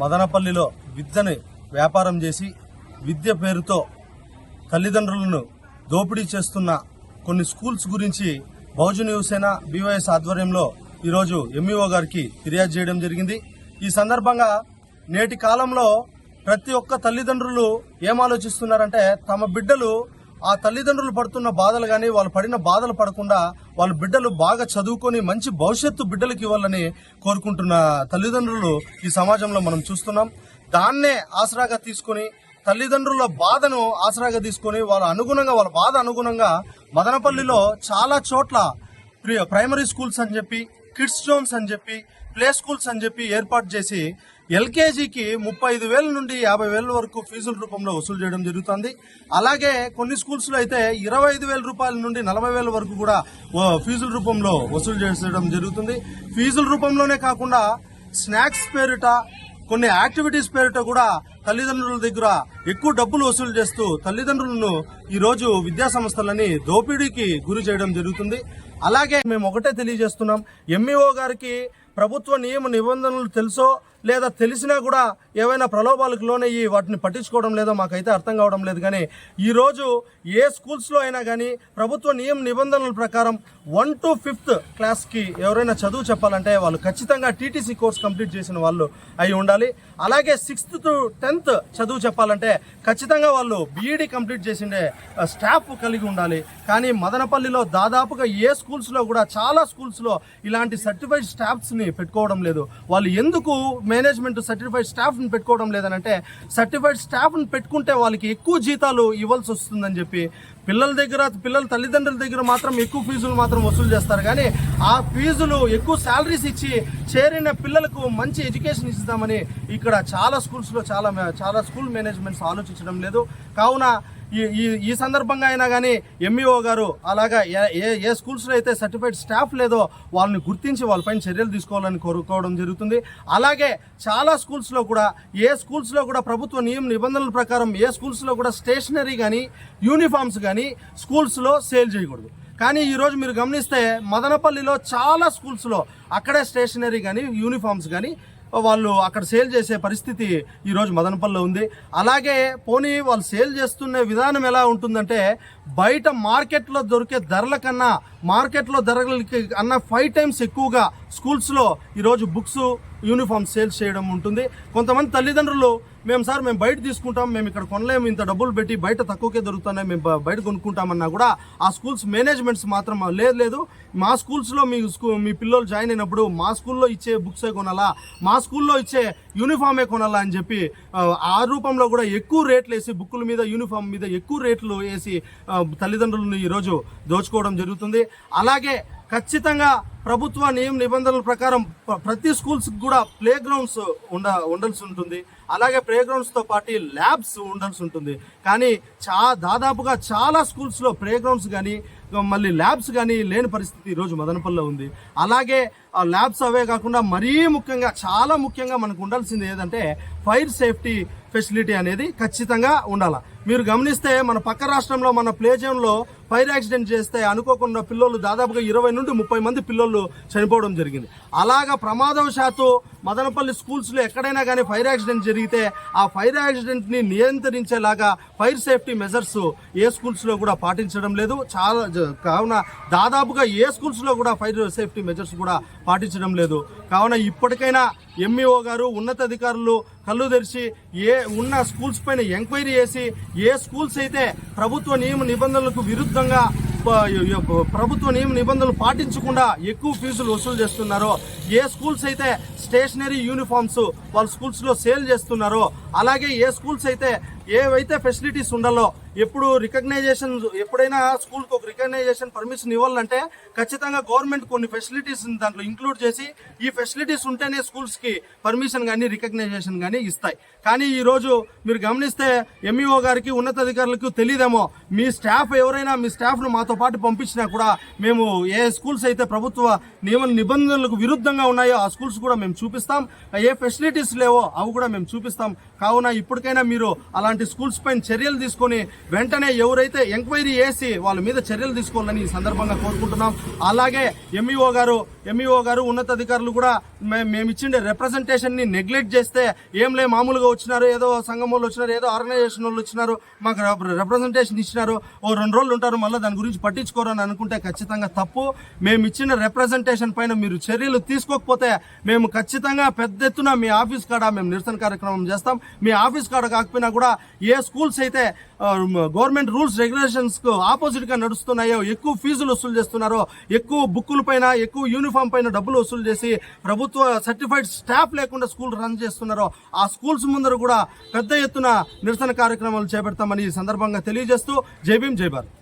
మదనపల్లిలో విద్యని వ్యాపారం చేసి విద్య పేరుతో తల్లిదండ్రులను దోపిడీ చేస్తున్న కొన్ని స్కూల్స్ గురించి బహుజన్ యువసేన బీవైఎస్ ఆధ్వర్యంలో ఈరోజు ఎంఈఓ గారికి ఫిర్యాదు చేయడం జరిగింది. ఈ సందర్భంగా నేటి కాలంలో ప్రతి ఒక్క తల్లిదండ్రులు ఏం ఆలోచిస్తున్నారంటే తమ బిడ్డలు ఆ తల్లిదండ్రులు పడుతున్న బాధలు కానీ వాళ్ళు పడిన బాధలు పడకుండా వాళ్ళ బిడ్డలు బాగా చదువుకొని మంచి భవిష్యత్తు బిడ్డలకు ఇవ్వాలని కోరుకుంటున్న తల్లిదండ్రులు ఈ సమాజంలో మనం చూస్తున్నాం. దాన్నే ఆసరాగా తీసుకొని తల్లిదండ్రుల బాధను ఆసరాగా తీసుకొని వాళ్ళ అనుగుణంగా వాళ్ళ బాధ అనుగుణంగా మదనపల్లిలో చాలా చోట్ల ప్రైమరీ స్కూల్స్ అని చెప్పి కిడ్స్ జోన్స్ అని చెప్పి ప్లే స్కూల్స్ అని చెప్పి ఏర్పాటు చేసి ఎల్కేజీకి ముప్పై ఐదు వేల నుండి యాభై వేల వరకు ఫీజుల రూపంలో వసూలు చేయడం జరుగుతుంది. అలాగే కొన్ని స్కూల్స్లో అయితే ఇరవై ఐదు వేల రూపాయల నుండి నలభై వేల వరకు కూడా ఓ ఫీజుల రూపంలో వసూలు చేసేయడం జరుగుతుంది. ఫీజుల రూపంలోనే కాకుండా స్నాక్స్ పేరిట కొన్ని యాక్టివిటీస్ పేరిట కూడా తల్లిదండ్రుల దగ్గర ఎక్కువ డబ్బులు వసూలు చేస్తూ తల్లిదండ్రులను ఈరోజు విద్యాసంస్థలని విద్యా సంస్థలని దోపిడీకి గురి చేయడం జరుగుతుంది. అలాగే మేము ఒకటే తెలియజేస్తున్నాం. ఎంఈఓ గారికి ప్రభుత్వ నియమ నిబంధనలు తెలుసో లేదా తెలిసినా కూడా ఏవైనా ప్రలోభాలకు లోనయ్యి వాటిని పట్టించుకోవడం లేదో మాకైతే అర్థం కావడం లేదు. కానీ ఈరోజు ఏ స్కూల్స్లో అయినా కానీ ప్రభుత్వ నియమ నిబంధనల ప్రకారం వన్ టు ఫిఫ్త్ క్లాస్కి ఎవరైనా చదువు చెప్పాలంటే వాళ్ళు ఖచ్చితంగా టీటీసీ కోర్స్ కంప్లీట్ చేసిన వాళ్ళు అయి ఉండాలి. అలాగే సిక్స్త్ టు టెన్త్ చదువు చెప్పాలంటే ఖచ్చితంగా వాళ్ళు బీఈడి కంప్లీట్ చేసిండే స్టాఫ్ కలిగి ఉండాలి. కానీ మదనపల్లిలో దాదాపుగా ఏ స్కూల్స్లో కూడా చాలా స్కూల్స్లో ఇలాంటి సర్టిఫైడ్ స్టాఫ్స్ని పెట్టుకోవడం లేదు. వాళ్ళు ఎందుకు మేనేజ్మెంట్ సర్టిఫైడ్ స్టాఫ్ని పెట్టుకోవడం లేదనంటే సర్టిఫైడ్ స్టాఫ్ని పెట్టుకుంటే వాళ్ళకి ఎక్కువ జీతాలు ఇవ్వాల్సి వస్తుందని చెప్పి పిల్లల దగ్గర పిల్లల తల్లిదండ్రుల దగ్గర మాత్రం ఎక్కువ ఫీజులు మాత్రం వసూలు చేస్తారు. కానీ ఆ ఫీజులు ఎక్కువ శాలరీస్ ఇచ్చి చేరిన పిల్లలకు మంచి ఎడ్యుకేషన్ ఇస్తామని ఇక్కడ చాలా స్కూల్స్లో చాలా చాలా స్కూల్ మేనేజ్మెంట్స్ ఆలోచించడం లేదు. కావున ఈ ఈ ఈ సందర్భంగా అయినా కానీ ఎంఈఓ గారు అలాగా ఏ- ఏ ఏ స్కూల్స్లో అయితే సర్టిఫైడ్ స్టాఫ్ లేదో వాళ్ళని గుర్తించి వాళ్ళపైన చర్యలు తీసుకోవాలని కోరుకోవడం జరుగుతుంది. అలాగే చాలా స్కూల్స్లో కూడా ఏ స్కూల్స్లో కూడా ప్రభుత్వ నియమ నిబంధనల ప్రకారం ఏ స్కూల్స్లో కూడా స్టేషనరీ కానీ యూనిఫామ్స్ కానీ స్కూల్స్లో సేల్ చేయకూడదు. కానీ ఈరోజు మీరు గమనిస్తే మదనపల్లిలో చాలా స్కూల్స్లో అక్కడే స్టేషనరీ కానీ యూనిఫామ్స్ కానీ వాళ్ళు అక్కడ సేల్ చేసే పరిస్థితి ఈరోజు మదనపల్లిలో ఉంది. అలాగే పోనీ వాళ్ళు సేల్ చేస్తున్న విధానం ఎలా ఉంటుందంటే బయట మార్కెట్లో దొరికే ధరల కన్నా మార్కెట్లో ధరలకి అన్న ఫైవ్ టైమ్స్ ఎక్కువగా స్కూల్స్లో ఈరోజు బుక్స్ యూనిఫామ్ సేల్స్ చేయడం ఉంటుంది. కొంతమంది తల్లిదండ్రులు మేము సార్ మేము బయట తీసుకుంటాం మేము ఇక్కడ కొనలేము ఇంత డబ్బులు పెట్టి బయట తక్కువకే దొరుకుతున్నాయి మేము బయట కొనుక్కుంటామన్నా కూడా ఆ స్కూల్స్ మేనేజ్మెంట్స్ మాత్రం లేదు లేదు. మా స్కూల్స్లో మీ స్కూ మీ పిల్లలు జాయిన్ అయినప్పుడు మా స్కూల్లో ఇచ్చే బుక్సే కొనాలా? మా స్కూల్లో ఇచ్చే యూనిఫామే కొనాలా? అని చెప్పి ఆ, రూపంలో కూడా ఎక్కువ రేట్లు వేసి బుక్కుల మీద యూనిఫామ్ మీద ఎక్కువ రేట్లు వేసి తల్లిదండ్రులను ఈరోజు దోచుకోవడం జరుగుతుంది. అలాగే ఖచ్చితంగా ప్రభుత్వ నియమ నిబంధనల ప్రకారం ప్రతి స్కూల్స్ కూడా ప్లే గ్రౌండ్స్ ఉండ ఉండాల్సి ఉంటుంది. అలాగే ప్లే గ్రౌండ్స్తో పాటు ల్యాబ్స్ ఉండాల్సి ఉంటుంది. కానీ చా దాదాపుగా చాలా స్కూల్స్లో ప్లే గ్రౌండ్స్ కానీ మళ్ళీ ల్యాబ్స్ కానీ లేని పరిస్థితి ఈరోజు మదనపల్లిలో ఉంది. అలాగే ఆ ల్యాబ్స్ అవే కాకుండా మరీ ముఖ్యంగా చాలా ముఖ్యంగా మనకు ఉండాల్సింది ఏదంటే ఫైర్ సేఫ్టీ ఫెసిలిటీ అనేది ఖచ్చితంగా ఉండాలి. మీరు గమనిస్తే మన పక్క రాష్ట్రంలో మన ప్లే జోన్లో ఫైర్ యాక్సిడెంట్ చేస్తే అనుకోకుండా పిల్లలు దాదాపుగా ఇరవై నుండి ముప్పై మంది పిల్లలు చనిపోవడం జరిగింది. అలాగా ప్రమాదవశాత్తు మదనపల్లి స్కూల్స్లో ఎక్కడైనా కానీ ఫైర్ యాక్సిడెంట్ జరిగితే ఆ ఫైర్ యాక్సిడెంట్ని నియంత్రించేలాగా ఫైర్ సేఫ్టీ మెజర్స్ ఏ స్కూల్స్లో కూడా పాటించడం లేదు. చాలా కావున దాదాపుగా ఏ స్కూల్స్లో కూడా ఫైర్ సేఫ్టీ మెజర్స్ కూడా పాటించడం లేదు. కావున ఇప్పటికైనా ఎంఈఓ గారు ఉన్నతాధికారులు కళ్ళు తెరిచి ఏ ఉన్న స్కూల్స్ పైన ఎంక్వైరీ చేసి ఏ స్కూల్స్ అయితే ప్రభుత్వ నియమ నిబంధనలకు విరుద్ధంగా ప్రభుత్వ నియమ నిబంధనలు పాటించకుండా ఎక్కువ ఫీజులు వసూలు చేస్తున్నారో ఏ స్కూల్స్ అయితే స్టేషనరీ యూనిఫామ్స్ వాళ్ళ స్కూల్స్లో సేల్ చేస్తున్నారో అలాగే ఏ స్కూల్స్ అయితే ఏవైతే ఫెసిలిటీస్ ఉండాలో ఎప్పుడు రికగ్నైజేషన్ ఎప్పుడైనా స్కూల్కి ఒక రికగ్నైజేషన్ పర్మిషన్ ఇవ్వాలంటే ఖచ్చితంగా గవర్నమెంట్ కొన్ని ఫెసిలిటీస్ దాంట్లో ఇంక్లూడ్ చేసి ఈ ఫెసిలిటీస్ ఉంటేనే స్కూల్స్కి పర్మిషన్ కానీ రికగ్నైజేషన్ కానీ ఇస్తాయి. కానీ ఈరోజు మీరు గమనిస్తే ఎంఈఓ గారికి ఉన్నతాధికారులకు తెలియదేమో మీ స్టాఫ్ ఎవరైనా మీ స్టాఫ్ను మాతో పాటు పంపించినా కూడా మేము ఏ స్కూల్స్ అయితే ప్రభుత్వ నియమ నిబంధనలకు విరుద్ధంగా ఉన్నాయో ఆ స్కూల్స్ కూడా మేము చూపిస్తాం. ఏ ఫెసిలిటీస్ లేవో అవి కూడా మేము చూపిస్తాం. కావున ఇప్పటికైనా మీరు అలాంటి స్కూల్స్ పైన చర్యలు తీసుకొని వెంటనే ఎవరైతే ఎంక్వైరీ చేసి వాళ్ళ మీద చర్యలు తీసుకోవాలని ఈ సందర్భంగా కోరుకుంటున్నాం. అలాగే ఎంఈఓ గారు ఎంఈఓ గారు ఉన్నతాధికారులు కూడా మేము ఇచ్చిండే రిప్రజెంటేషన్ని నెగ్లెక్ట్ చేస్తే ఏం లే మామూలుగా వచ్చినారు ఏదో సంఘం వాళ్ళు వచ్చినారు ఏదో ఆర్గనైజేషన్ వాళ్ళు వచ్చినారు మాకు రిప్రజెంటేషన్ ఇచ్చినారు ఓ రెండు రోజులు ఉంటారు మళ్ళీ దాని గురించి పట్టించుకోరు అని అనుకుంటే ఖచ్చితంగా తప్పు. మేము ఇచ్చిన రిప్రజెంటేషన్ పైన మీరు చర్యలు తీసుకోకపోతే మేము ఖచ్చితంగా పెద్ద ఎత్తున మీ ఆఫీస్ కాడ మేము నిరసన కార్యక్రమం చేస్తాం. మీ ఆఫీస్ కాడ కాకపోయినా కూడా ఏ స్కూల్స్ అయితే గవర్నమెంట్ రూల్స్ రెగ్యులేషన్స్కు ఆపోజిట్గా నడుస్తున్నాయో ఎక్కువ ఫీజులు వసూలు చేస్తున్నారో ఎక్కువ బుక్కుల పైన ఎక్కువ యూనిఫామ్ పైన డబ్బులు వసూలు చేసి ప్రభుత్వ సర్టిఫైడ్ స్టాఫ్ లేకుండా స్కూల్ రన్ చేస్తున్నారో ఆ స్కూల్స్ ముందర కూడా పెద్ద ఎత్తున నిరసన కార్యక్రమాలు చేపడతామని ఈ సందర్భంగా తెలియజేస్తూ జై భీం జై భారత్.